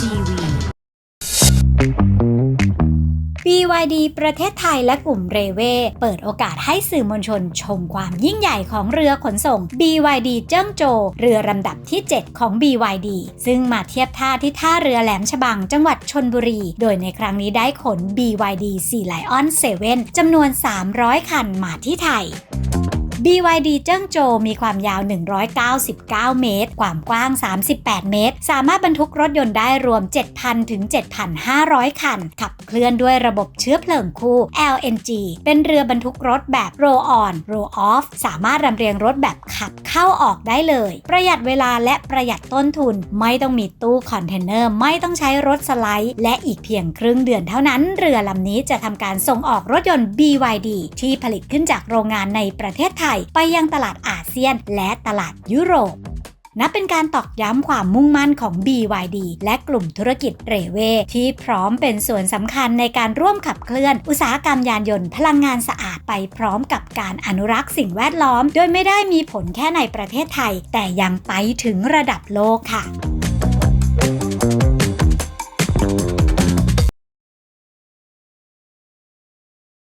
TV BYD ประเทศไทยและกลุ่มเรเว เปิดโอกาสให้สื่อมวลชนชมความยิ่งใหญ่ของเรือขนส่ง BYD เจิ้งโจ เรือลำดับที่ 7 ของ BYD ซึ่งมาเทียบท่าที่ท่าเรือแหลมฉบังจังหวัดชนบุรี โดยในครั้งนี้ได้ขน BYD Sea Lion 7จำนวน 300 คันมาที่ไทย BYD เจิ้งโจมีความยาว 199 เมตร ความกว้าง 38 เมตร สามารถบรรทุกรถยนต์ได้รวม 7,000 ถึง 7,500 คัน ขับเคลื่อนด้วยระบบเชื้อเพลิงคู่ LNG เป็นเรือบรรทุกรถแบบ roll on roll off สามารถรำเรียงรถแบบขับเข้าออกได้เลย ประหยัดเวลาและประหยัดต้นทุน ไม่ต้องมีตู้คอนเทนเนอร์ ไม่ต้องใช้รถสไลด์ และอีกเพียงครึ่งเดือนเท่านั้น เรือลำนี้จะทำการส่งออกรถยนต์ BYD ที่ผลิตขึ้นจากโรงงานในประเทศไทยไปยังตลาดอาเซียน และตลาดยุโรปนับเป็นการตอกย้ำความมุ่งมั่นของ BYD และกลุ่มธุรกิจเรเว ที่พร้อมเป็นส่วนสำคัญในการร่วมขับเคลื่อน อุตสาหกรรมยานยนต์พลังงานสะอาดไปพร้อมกับการอนุรักษ์สิ่งแวดล้อม โดยไม่ได้มีผลแค่ในประเทศไทย แต่ยังไปถึงระดับโลกค่ะ